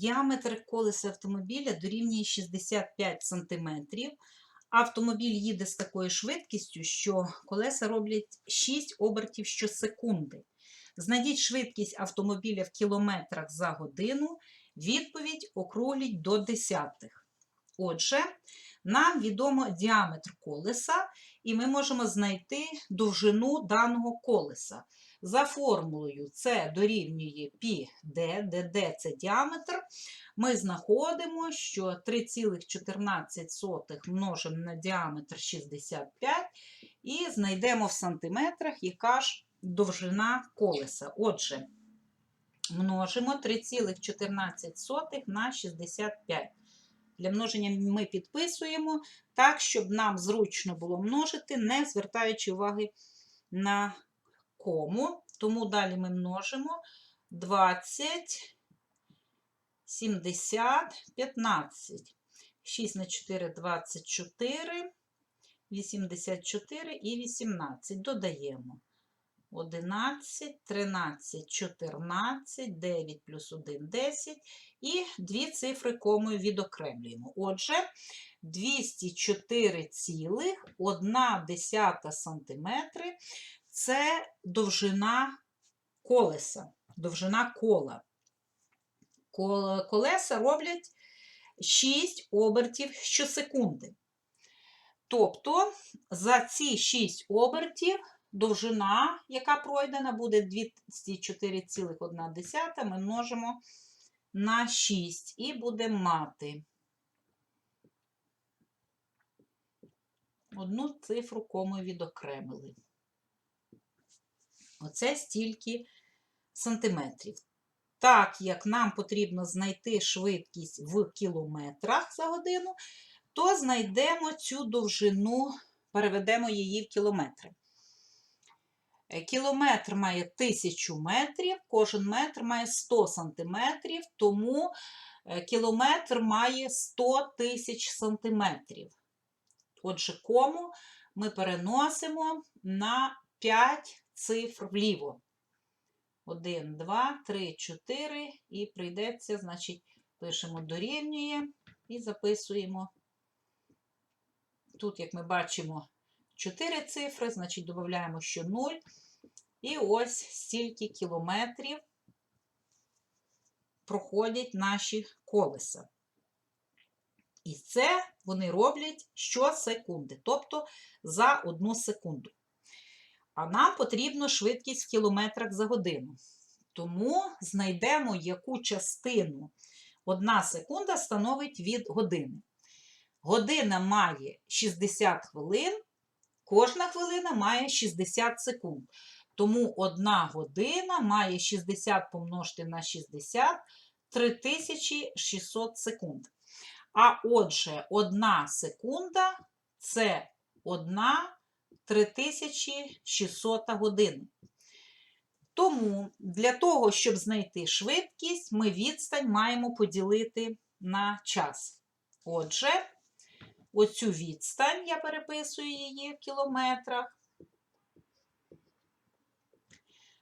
Діаметр колеса автомобіля дорівнює 65 см. Автомобіль їде з такою швидкістю, що колеса роблять 6 обертів щосекунди. Знайдіть швидкість автомобіля в кілометрах за годину. Відповідь округліть до десятих. Отже, нам відомо діаметр колеса, і ми можемо знайти довжину даного колеса. За формулою це дорівнює πd, де d це діаметр. Ми знаходимо, що 3,14 множимо на діаметр 65 і знайдемо в сантиметрах, яка ж довжина колеса. Отже, множимо 3,14 на 65. Для множення ми підписуємо так, щоб нам зручно було множити, не звертаючи уваги на кому. Тому далі ми множимо 20, 70, 15. 6 на 4 – 24, 84 і 18. Додаємо. 11, 13, 14, 9 плюс 1 – 10. І дві цифри комою відокремлюємо. Отже, 204,1 см – це довжина колеса, довжина кола. Колеса роблять 6 обертів щосекунди. Тобто за ці 6 обертів довжина, яка пройдена, буде 204,1. Ми множимо на 6 і будемо мати одну цифру кому відокремили. Оце стільки сантиметрів. Так як нам потрібно знайти швидкість в кілометрах за годину, то знайдемо цю довжину, переведемо її в кілометри. Е, Кілометр має 1000 метрів, кожен метр має 100 сантиметрів, тому е, кілометр має 100 тисяч сантиметрів. Отже, кому ми переносимо на 5 цифр вліво. 1, 2, 3, 4 і прийдеться, значить, пишемо дорівнює і записуємо. Тут, як ми бачимо, 4 цифри, значить, додаємо ще 0. І ось стільки кілометрів проходять наші колеса. І це вони роблять щосекунди, тобто за одну секунду. А нам потрібно швидкість в кілометрах за годину. Тому знайдемо, яку частину 1 секунда становить від години. Година має 60 хвилин, кожна хвилина має 60 секунд. Тому 1 година має 60 помножити на 60 3600 секунд. А отже, 1 секунда це 1 3600 годин. Тому для того, щоб знайти швидкість, ми відстань маємо поділити на час. Отже, оцю відстань, я переписую її в кілометрах,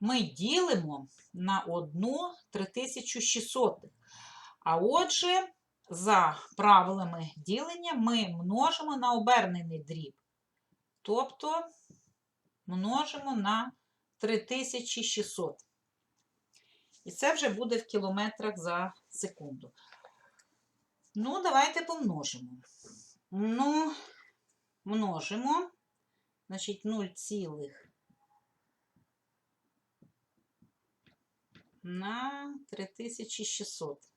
ми ділимо на 1 3600. А отже, за правилами ділення ми множимо на обернений дріб. Тобто множимо на 3600. І це вже буде в кілометрах за секунду. Ну, давайте помножимо. Ну, множимо. Значить, 0, цілих на 3600.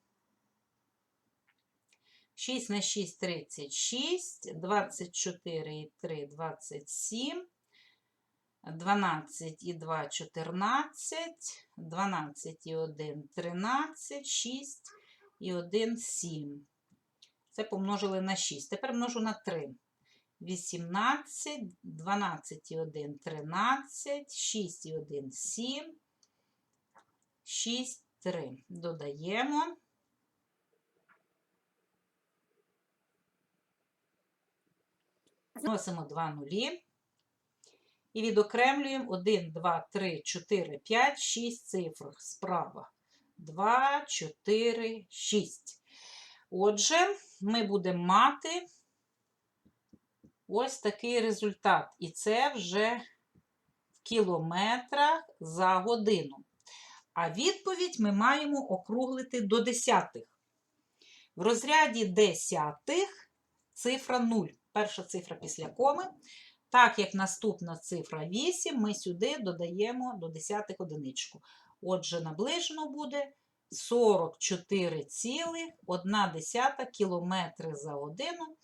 6 на 6 – 36, 24 і 3 – 27, 12 і 2 – 14, 12 і 1 – 13, 6 і 1 – 7. Це помножили на 6. Тепер множу на 3. 18, 12 і 1 – 13, 6 і 1 – 7, 6, 3. Додаємо. Зносимо 2 нулі. І відокремлюємо 1, 2, 3, 4, 5, 6 цифр справа. 2, 4, 6. Отже, ми будемо мати ось такий результат. І це вже в кілометрах за годину. А відповідь ми маємо округлити до десятих. В розряді десятих цифра 0. Перша цифра після коми. Так як наступна цифра 8, ми сюди додаємо до десятих одиничку. Отже, наближено буде 44,1 км за годину.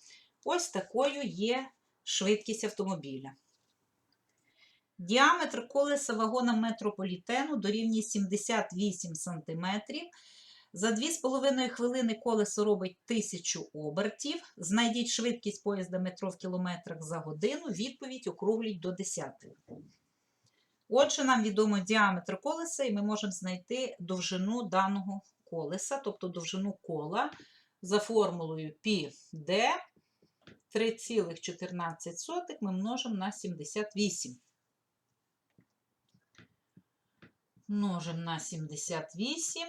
Ось такою є швидкість автомобіля. Діаметр колеса вагона метрополітену дорівнює 78 см. За 2,5 хвилини колесо робить 1000 обертів. Знайдіть швидкість поїзда метро в кілометрах за годину. Відповідь округліть до 10. Отже, нам відомо діаметр колеса, і ми можемо знайти довжину даного колеса, тобто довжину кола за формулою πd 3,14 ми множимо на 78. Множимо на 78.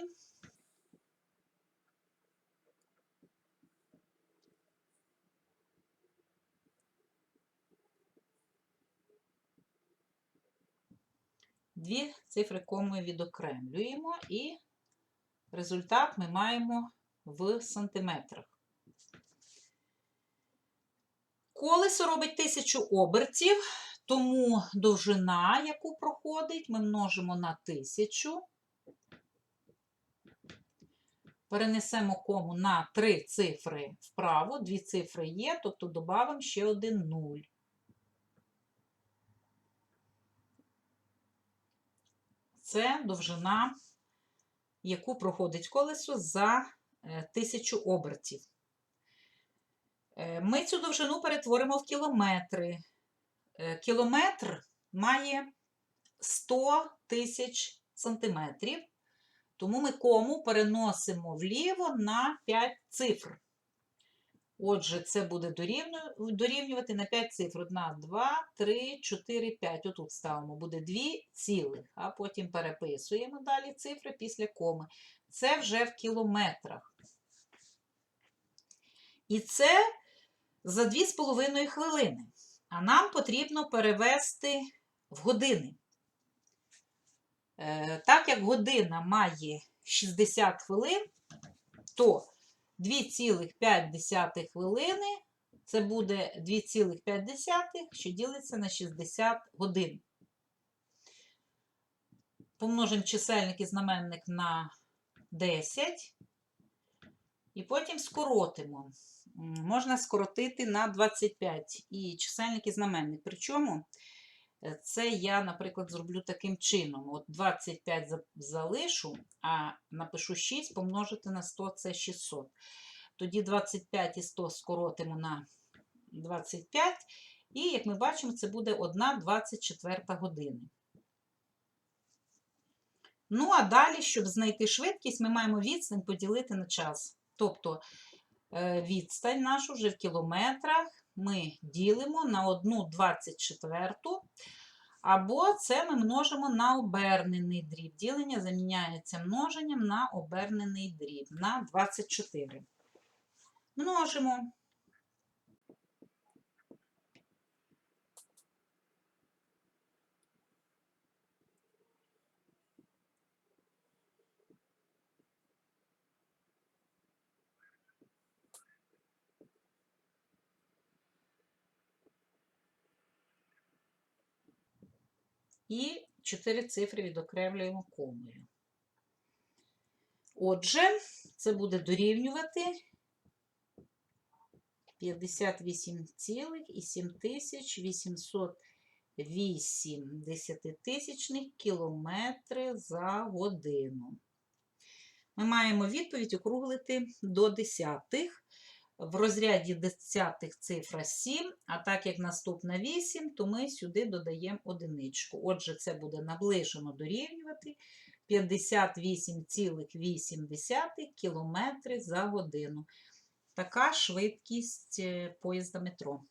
Дві цифри комою відокремлюємо, і результат ми маємо в сантиметрах. Колесо робить 1000 обертів, тому довжина, яку проходить, ми множимо на 1000. Перенесемо кому на три цифри вправо, дві цифри є, тобто додамо ще один 0. Це довжина, яку проходить колесо за 1000 обертів. Е, Ми цю довжину перетворимо в кілометри. Е, Кілометр має 100 тисяч сантиметрів, тому ми кому переносимо вліво на 5 цифр. Отже, це буде дорівнювати на 5 цифр. 1, 2, 3, 4, 5. Отут ставимо, буде 2 цілих, а потім переписуємо далі цифри після коми. Це вже в кілометрах. І це за 2,5 хвилини. А нам потрібно перевести в години. Е, так як година має 60 хвилин, то 2,5 хвилини це буде 2,5, що ділиться на 60 годин. Помножимо чисельник і знаменник на 10. І потім скоротимо. Можна скоротити на 25 і чисельник і знаменник. Причому це я, наприклад, зроблю таким чином. От 25 залишу, а напишу 6 помножити на 100 це 600. Тоді 25 і 100 скоротимо на 25. І, як ми бачимо, це буде 1,24 години. Ну, а далі, щоб знайти швидкість, ми маємо відстань поділити на час. Тобто е, відстань нашу вже в кілометрах ми ділимо на 1,24, або це ми множимо на обернений дріб. Ділення заміняється множенням на обернений дріб на 24. Множимо. І 4 цифри відокремлюємо комою. Отже, це буде дорівнювати 58,7808 десятитисячних кілометри за годину. Ми маємо відповідь округлити до десятих. В розряді десятих цифра 7, а так як наступна 8, то ми сюди додаємо одиничку. Отже, це буде наближено дорівнювати 58,8 км за годину. Така швидкість е, поїзда метро.